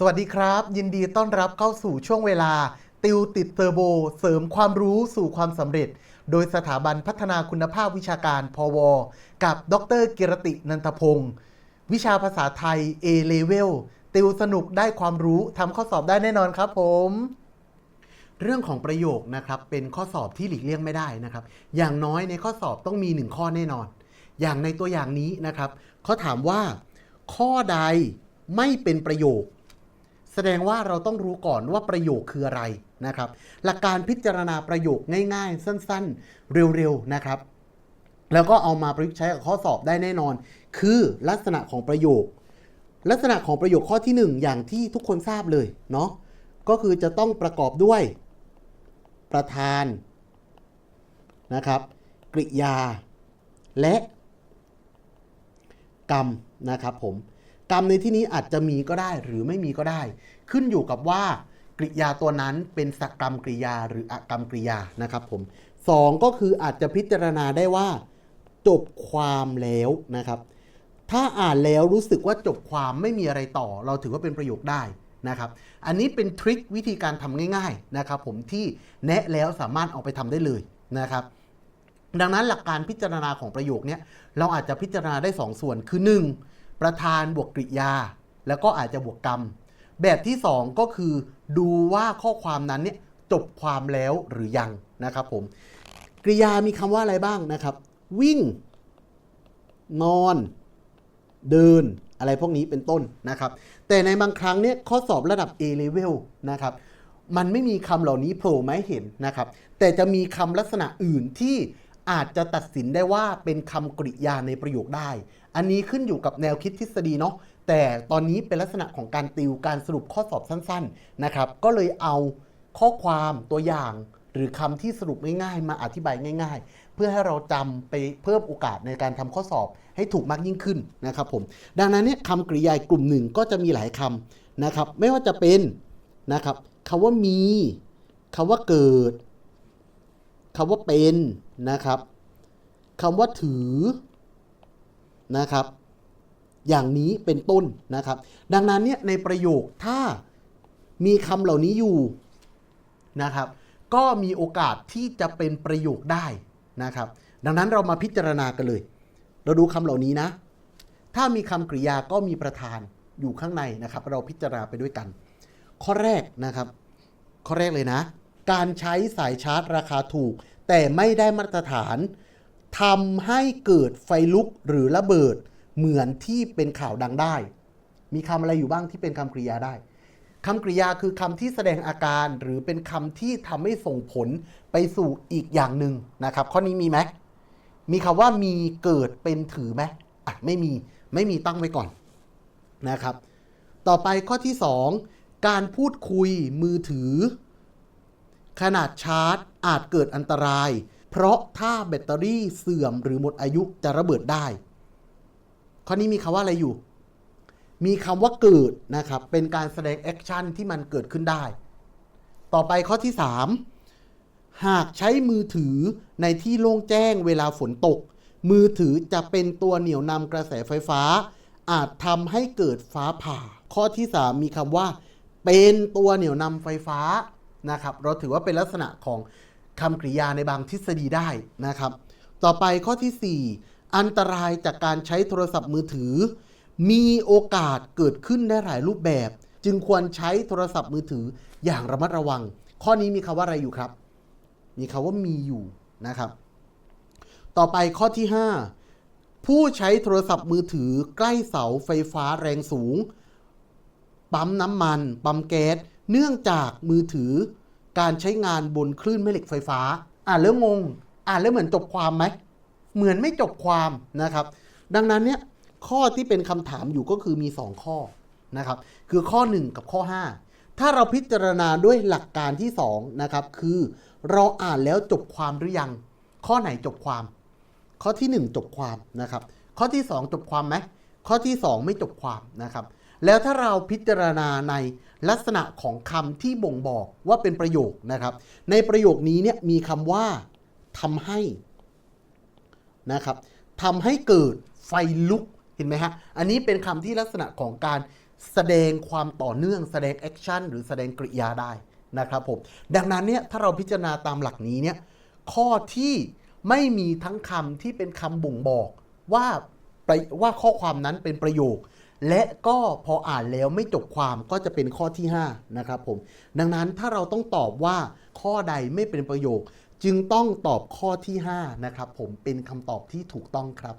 สวัสดีครับ ยินดีต้อนรับเข้าสู่ช่วงเวลา ติวติดเทอร์โบ เสริมความรู้สู่ความสำเร็จ โดยสถาบันพัฒนาคุณภาพวิชาการพว กับดรกิรตินันทพงศ์วิชาภาษาไทย A Level ติวสนุกได้ความรู้ทำข้อสอบได้แน่นอนครับผม เรื่องของประโยคนะครับเป็นข้อสอบที่หลีกเลี่ยงไม่ได้นะครับ อย่างน้อยในข้อสอบต้องมีหนึ่งข้อแน่นอน อย่างในตัวอย่างนี้นะครับเขาถามว่า ข้อใดไม่เป็นประโยค แสดงว่าเราต้องรู้ก่อนว่าประโยคคืออะไรนะครับ หลักการพิจารณาประโยคง่ายๆ สั้นๆ เร็วๆนะครับ แล้วก็เอามาประยุกต์ใช้กับข้อสอบได้แน่นอน คือลักษณะของประโยค ลักษณะของประโยคข้อที่หนึ่งอย่างที่ทุกคนทราบเลยเนาะก็คือจะต้องประกอบด้วยประธานนะครับกริยาและกรรมนะครับผม กรรมในที่นี้อาจจะมีก็ได้หรือไม่มีก็ได้ ขึ้นอยู่กับว่ากริยาตัวนั้นเป็นสกรรมกริยาหรืออกรรมกริยานะครับผมสองก็คืออาจจะพิจารณาได้ว่า จบความแล้วนะครับ ถ้าอ่านแล้วรู้สึกว่าจบความไม่มีอะไรต่อ เราถือว่าเป็นประโยคได้นะครับ อันนี้เป็นทริควิธีการทำง่าย ๆนะครับผมที่แนะแล้วสามารถเอาไปทำได้เลยนะครับ ดังนั้นหลักการพิจารณาของประโยคเนี้ยเราอาจจะพิจารณาได้ 2ส่วนคือ 1. ประธานบวกกริยา แล้วก็อาจจะบวกกรรม แบบที่ 2 ก็คือ ดูว่าข้อความนั้นเนี่ยจบความแล้วหรือยังนะครับผมกริยามีคำว่าอะไรบ้างนะครับ วิ่ง นอน เดิน อะไรพวกนี้เป็นต้นนะครับ แต่ในบางครั้งเนี่ยข้อสอบระดับ A level นะครับมันไม่มีคำเหล่านี้โผล่มาให้เห็นนะครับ แต่จะมีคำลักษณะอื่นที่อาจจะตัดสินได้ว่าเป็นคำกริยาในประโยคได้ อันนี้ขึ้นอยู่กับแนวคิดทฤษฎีเนาะแต่ตอนนี้เป็นลักษณะของการติวการสรุปข้อสอบสั้นๆนะครับก็เลยเอาข้อความตัวอย่างหรือคำที่สรุปง่ายๆ มาอธิบายง่าย ๆ เพื่อให้เราจำไปเพิ่มโอกาสในการทำข้อสอบให้ถูกมากยิ่งขึ้นนะครับผมดังนั้นเนี่ยคำกริยากลุ่มหนึ่งก็จะมีหลายคำนะครับไม่ว่าจะเป็นนะครับคำว่ามีคำว่าเกิดคำว่าเป็นนะครับคำว่าถือ นะครับ อย่างนี้เป็นต้นนะครับ ดังนั้นเนี่ยในประโยคถ้ามีคำเหล่านี้อยู่นะครับ ก็มีโอกาสที่จะเป็นประโยคได้นะครับ ดังนั้นเรามาพิจารณากันเลย เราดูคำเหล่านี้นะ ถ้ามีคำกริยาก็มีประธานอยู่ข้างในนะครับ เราพิจารณาไปด้วยกัน ข้อแรกนะครับ ข้อแรกเลยนะ การใช้สายชาร์จราคาถูก แต่ไม่ได้มาตรฐาน ทำให้เกิดไฟลุกหรือระเบิดเหมือนที่เป็นข่าวดังได้ มีคำอะไรอยู่บ้างที่เป็นคำกริยาได้คำกริยาคือคำที่แสดงอาการหรือเป็นคำที่ทำให้ส่งผลไปสู่อีกอย่างหนึ่งนะครับ ข้อนี้มีไหมมีคำว่ามีเกิดเป็นถือไหมอะไม่มีไม่มีตั้งไว้ก่อนนะครับ ต่อไปข้อที่ 2 การพูดคุยมือถือ ขนาดชาร์จอาจเกิดอันตราย เพราะถ้าแบตเตอรี่เสื่อมหรือหมดอายุจะระเบิดได้ ข้อนี้มีคำว่าอะไรอยู่ มีคำว่าเกิดนะครับ เป็นการแสดงแอคชั่นที่มันเกิดขึ้นได้ ต่อไปข้อที่ 3 หากใช้มือถือในที่โล่งแจ้งเวลาฝนตก มือถือจะเป็นตัวเหนี่ยวนำกระแสไฟฟ้า อาจทำให้เกิดฟ้าผ่า ข้อที่ 3 มีคำว่า เป็นตัวเหนี่ยวนำไฟฟ้านะครับ เราถือว่าเป็นลักษณะของ คำกริยาในบางทฤษฎีได้นะครับ ต่อไปข้อที่ 4 อันตรายจากการใช้โทรศัพท์มือถือ มีโอกาสเกิดขึ้นได้หลายรูปแบบ จึงควรใช้โทรศัพท์มือถืออย่างระมัดระวัง ข้อนี้มีคำว่าอะไรอยู่ครับ มีคำว่ามีอยู่นะครับ ต่อไปข้อที่ 5 ผู้ใช้โทรศัพท์มือถือใกล้เสาไฟฟ้าแรงสูง ปั๊มน้ำมัน ปั๊มแก๊ส เนื่องจากมือถือ การใช้งานบนคลื่นแม่เหล็กไฟฟ้า อ่านแล้วงง อ่านแล้วเหมือนจบความไหม เหมือนไม่จบความนะครับ ดังนั้นเนี่ยข้อที่เป็นคำถามอยู่ก็คือมี 2 ข้อนะครับ คือข้อ 1 กับข้อ 5 ถ้าเราพิจารณาด้วยหลักการที่2นะครับคือเราอ่านแล้วจบความหรือยัง ข้อไหนจบความ ข้อที่ 1 จบความนะครับ ข้อที่ 2 จบความไหมข้อที่ 2 ไม่จบความนะครับ แล้วถ้าเราพิจารณาในลักษณะของคำที่บ่งบอกว่าเป็นประโยคนะครับ ในประโยคนี้เนี่ยมีคำว่าทำให้นะครับทำให้เกิดไฟลุกเห็นไหมฮะ อันนี้เป็นคำที่ลักษณะของการแสดงความต่อเนื่องแสดงแอคชั่นหรือแสดงกริยาได้นะครับผม ดังนั้นเนี่ยถ้าเราพิจารณาตามหลักนี้เนี่ยข้อที่ไม่มีทั้งคำที่เป็นคำบ่งบอกว่าประว่าข้อความนั้นเป็นประโยค และก็พออ่านแล้วไม่จบความก็จะเป็นข้อที่5นะครับผมดังนั้นถ้าเราต้องตอบว่าข้อใดไม่เป็นประโยค จึงต้องตอบข้อที่5นะครับผมเป็นคำตอบที่ถูกต้องครับ